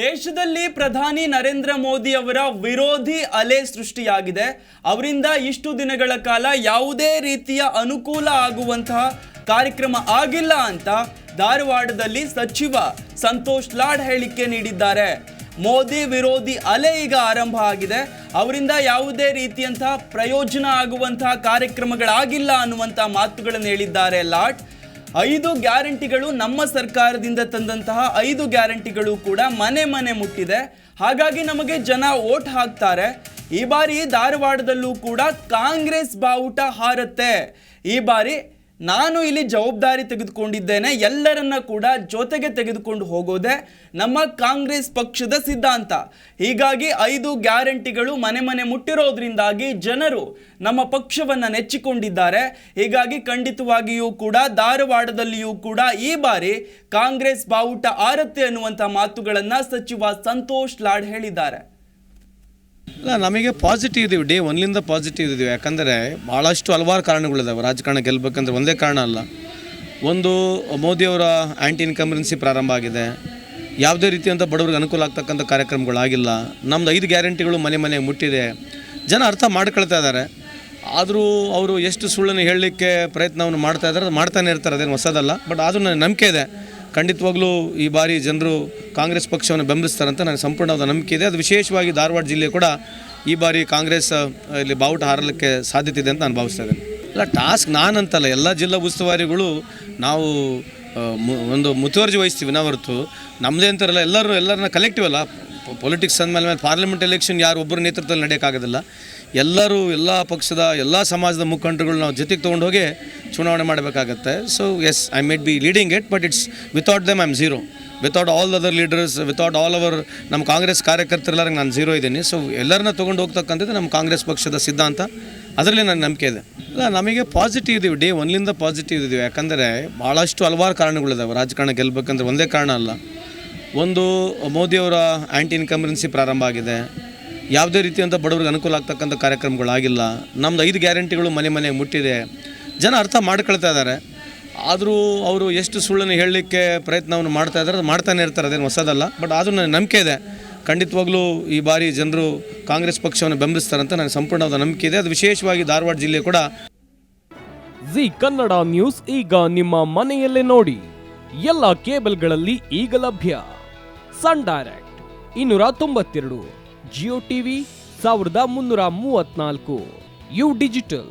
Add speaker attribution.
Speaker 1: ದೇಶದಲ್ಲಿ ಪ್ರಧಾನಿ ನರೇಂದ್ರ ಮೋದಿ ಅವರ ವಿರೋಧಿ ಅಲೆ ಸೃಷ್ಟಿಯಾಗಿದೆ. ಅವರಿಂದ ಇಷ್ಟು ದಿನಗಳ ಕಾಲ ಯಾವುದೇ ರೀತಿಯ ಅನುಕೂಲ ಆಗುವಂತಹ ಕಾರ್ಯಕ್ರಮ ಆಗಿಲ್ಲ ಅಂತ ಧಾರವಾಡದಲ್ಲಿ ಸಚಿವ ಸಂತೋಷ್ ಲಾಡ್ ಹೇಳಿಕೆ ನೀಡಿದ್ದಾರೆ. ಮೋದಿ ವಿರೋಧಿ ಅಲೆ ಈಗ ಆರಂಭ ಆಗಿದೆ. ಅವರಿಂದ ಯಾವುದೇ ರೀತಿಯಂತಹ ಪ್ರಯೋಜನ ಆಗುವಂತಹ ಕಾರ್ಯಕ್ರಮಗಳಾಗಿಲ್ಲ ಅನ್ನುವಂಥ ಮಾತುಗಳನ್ನು ಹೇಳಿದ್ದಾರೆ ಲಾಡ್. ಐದು ಗ್ಯಾರಂಟಿಗಳು ನಮ್ಮ ಸರ್ಕಾರದಿಂದ ತಂದಂತಹ ಐದು ಗ್ಯಾರಂಟಿಗಳು ಕೂಡ ಮನೆ ಮನೆ ಮುಟ್ಟಿದೆ. ಹಾಗಾಗಿ ನಮಗೆ ಜನ ಓಟ್ ಹಾಕ್ತಾರೆ. ಈ ಬಾರಿ ಧಾರವಾಡದಲ್ಲೂ ಕೂಡ ಕಾಂಗ್ರೆಸ್ ಬಾವುಟ ಹಾರತ್ತೆ. ಈ ಬಾರಿ ನಾನು ಇಲ್ಲಿ ಜವಾಬ್ದಾರಿ ತೆಗೆದುಕೊಂಡಿದ್ದೇನೆ, ಎಲ್ಲರನ್ನ ಕೂಡ ಜೊತೆಗೆ ತೆಗೆದುಕೊಂಡು ಹೋಗೋದೆ ನಮ್ಮ ಕಾಂಗ್ರೆಸ್ ಪಕ್ಷದ ಸಿದ್ಧಾಂತ. ಹೀಗಾಗಿ ಐದು ಗ್ಯಾರಂಟಿಗಳು ಮನೆ ಮನೆ ಮುಟ್ಟಿರೋದ್ರಿಂದಾಗಿ ಜನರು ನಮ್ಮ ಪಕ್ಷವನ್ನು ನೆಚ್ಚಿಕೊಂಡಿದ್ದಾರೆ. ಹೀಗಾಗಿ ಖಂಡಿತವಾಗಿಯೂ ಕೂಡ ಧಾರವಾಡದಲ್ಲಿಯೂ ಕೂಡ ಈ ಬಾರಿ ಕಾಂಗ್ರೆಸ್ ಬಾವುಟ ಆರತ್ತೆ ಅನ್ನುವಂಥ ಮಾತುಗಳನ್ನು ಸಚಿವ ಸಂತೋಷ್ ಲಾಡ್ ಹೇಳಿದ್ದಾರೆ.
Speaker 2: ಇಲ್ಲ, ನಮಗೆ ಪಾಸಿಟಿವ್ ಇದೀವಿ ಡೇ ಒನ್ಲಿಂದ ಪಾಸಿಟಿವ್ ಇದೀವಿ ಯಾಕಂದರೆ ಭಾಳಷ್ಟು ಹಲವಾರು ಕಾರಣಗಳಿದ್ದಾವೆ ರಾಜಕಾರಣ ಗೆಲ್ಲಬೇಕಂದ್ರೆ ಒಂದೇ ಕಾರಣ ಅಲ್ಲ. ಒಂದು ಮೋದಿಯವರ ಆ್ಯಂಟಿ ಇನ್ಕಮರೆನ್ಸಿ ಪ್ರಾರಂಭ ಆಗಿದೆ. ಯಾವುದೇ ರೀತಿಯಂಥ ಬಡವರಿಗೆ ಅನುಕೂಲ ಆಗ್ತಕ್ಕಂಥ ಕಾರ್ಯಕ್ರಮಗಳಾಗಿಲ್ಲ ನಮ್ಮದು ಐದು ಗ್ಯಾರಂಟಿಗಳು ಮನೆ ಮನೆ ಮುಟ್ಟಿದೆ. ಜನ ಅರ್ಥ ಮಾಡ್ಕೊಳ್ತಾ ಇದ್ದಾರೆ. ಆದರೂ ಅವರು ಎಷ್ಟು ಸುಳ್ಳನ್ನು ಹೇಳಲಿಕ್ಕೆ ಪ್ರಯತ್ನವನ್ನು ಮಾಡ್ತಾ ಇದ್ದಾರೆ, ಅದು ಮಾಡ್ತಾನೆ ಇರ್ತಾರೆ. ಅದೇನು ಹೊಸದಲ್ಲ. ಬಟ್ ಆದರೂ ನನಗೆ ನಂಬಿಕೆ ಇದೆ. ಖಂಡಿತವಾಗ್ಲೂ ಈ ಬಾರಿ ಜನರು ಕಾಂಗ್ರೆಸ್ ಪಕ್ಷವನ್ನು ಬೆಂಬಲಿಸ್ತಾರಂತ ನನಗೆ ಸಂಪೂರ್ಣವಾದ ನಂಬಿಕೆ ಇದೆ. ಅದು ವಿಶೇಷವಾಗಿ ಧಾರವಾಡ ಜಿಲ್ಲೆ ಕೂಡ ಈ ಬಾರಿ ಕಾಂಗ್ರೆಸ್ ಇಲ್ಲಿ ಬಾವುಟ ಹಾರಲಿಕ್ಕೆ ಸಾಧ್ಯತೆ ಇದೆ ಅಂತ ನಾನು ಭಾವಿಸ್ತಾ ಇದ್ದೇನೆ. ಇಲ್ಲ, ಟಾಸ್ಕ್ ನಾನಂತಲ್ಲ, ಎಲ್ಲ ಜಿಲ್ಲಾ ಉಸ್ತುವಾರಿಗಳು ನಾವು ಒಂದು ಮುತುವರ್ಜಿ ವಹಿಸ್ತೀವಿ ನಾವು ಹೊರತು. ನಮ್ಮದೇ ಅಂತಾರಲ್ಲ, ಎಲ್ಲರೂ ಎಲ್ಲರನ್ನ ಕಲೆಕ್ಟಿವ್ ಅಲ್ಲ. ಪೊಲಿಟಿಕ್ಸ್ ಅಂದಮೇಲೆ ಮೇಲೆ ಪಾರ್ಲಿಮೆಂಟ್ ಎಲೆಕ್ಷನ್ ಯಾರು ಒಬ್ಬರು ನೇತೃತ್ವದಲ್ಲಿ ನಡೆಯೋಕ್ಕಾಗೋದಿಲ್ಲ. ಎಲ್ಲರೂ ಎಲ್ಲ ಪಕ್ಷದ, ಎಲ್ಲ ಸಮಾಜದ ಮುಖಂಡರುಗಳು ನಾವು ಜೊತೆಗೆ ತೊಗೊಂಡು ಹೋಗಿ ಚುನಾವಣೆ ಮಾಡಬೇಕಾಗತ್ತೆ. So as I may be leading it but it's without them I am zero without all other leaders without all our ನಮ್ಮ ಕಾಂಗ್ರೆಸ್ ಕಾರ್ಯಕರ್ತರೆಲ್ಲರಿಗೆ ನಾನು ಝೀರೋ ಇದ್ದೀನಿ. ಸೊ ಎಲ್ಲರನ್ನ ತೊಗೊಂಡು ಹೋಗ್ತಕ್ಕಂಥದ್ದು ನಮ್ಮ ಕಾಂಗ್ರೆಸ್ ಪಕ್ಷದ ಸಿದ್ಧಾಂತ. ಅದರಲ್ಲಿ ನನ್ನ ನಂಬಿಕೆ ಇದೆ. ಇಲ್ಲ ನಮಗೆ ಪಾಸಿಟಿವ್ ಇದೀವಿ ಡೇ ಒನ್ಲಿಂದ ಪಾಸಿಟಿವ್ ಇದ್ದೀವಿ. ಯಾಕಂದರೆ ಭಾಳಷ್ಟು ಹಲವಾರು ಕಾರಣಗಳಿದ್ದಾವೆ ರಾಜಕಾರಣ ಗೆಲ್ಲಬೇಕಂದ್ರೆ ಒಂದೇ ಕಾರಣ ಅಲ್ಲ. ಒಂದು ಮೋದಿಯವರ ಆ್ಯಂಟಿ ಇನ್ಕಂಬರೆನ್ಸಿ ಪ್ರಾರಂಭ ಆಗಿದೆ. ಯಾವುದೇ ರೀತಿಯಂಥ ಬಡವರಿಗೆ ಅನುಕೂಲ ಆಗ್ತಕ್ಕಂಥ ಕಾರ್ಯಕ್ರಮಗಳಾಗಿಲ್ಲ. ನಮ್ಮದು ಐದು ಗ್ಯಾರಂಟಿಗಳು ಮನೆ ಮನೆ ಮುಟ್ಟಿದೆ. ಜನ ಅರ್ಥ ಮಾಡ್ಕೊಳ್ತಾ ಇದ್ದಾರೆ. ಆದರೂ ಅವರು ಎಷ್ಟು ಸುಳ್ಳನ್ನು ಹೇಳಲಿಕ್ಕೆ ಪ್ರಯತ್ನವನ್ನು ಮಾಡ್ತಾ ಇದ್ದಾರೆ, ಅದು ಮಾಡ್ತಾನೆ ಇರ್ತಾರೆ, ಅದೇನು ಹೊಸದಲ್ಲ. ಬಟ್ ಆದರೂ ನನಗೆ ನಂಬಿಕೆ ಇದೆ. ಖಂಡಿತವಾಗ್ಲೂ ಈ ಬಾರಿ ಜನರು ಕಾಂಗ್ರೆಸ್ ಪಕ್ಷವನ್ನು ಬೆಂಬಲಿಸ್ತಾರಂತ ನನಗೆ ಸಂಪೂರ್ಣವಾದ ನಂಬಿಕೆ ಇದೆ. ಅದು ವಿಶೇಷವಾಗಿ ಧಾರವಾಡ ಜಿಲ್ಲೆ ಕೂಡ.
Speaker 3: ಜಿ ಕನ್ನಡ ನ್ಯೂಸ್ ಈಗ ನಿಮ್ಮ ಮನೆಯಲ್ಲೇ ನೋಡಿ. ಎಲ್ಲ ಕೇಬಲ್ಗಳಲ್ಲಿ ಈಗ ಲಭ್ಯ. ಸನ್ ಡೈರೆಕ್ಟ್ ಇನ್ನೂರ ತೊಂಬತ್ತೆರಡು, ಜಿಯೋ ಟಿವಿ ಸಾವಿರದ ಮುನ್ನೂರ ಮೂವತ್ನಾಲ್ಕು ಯು ಡಿಜಿಟಲ್.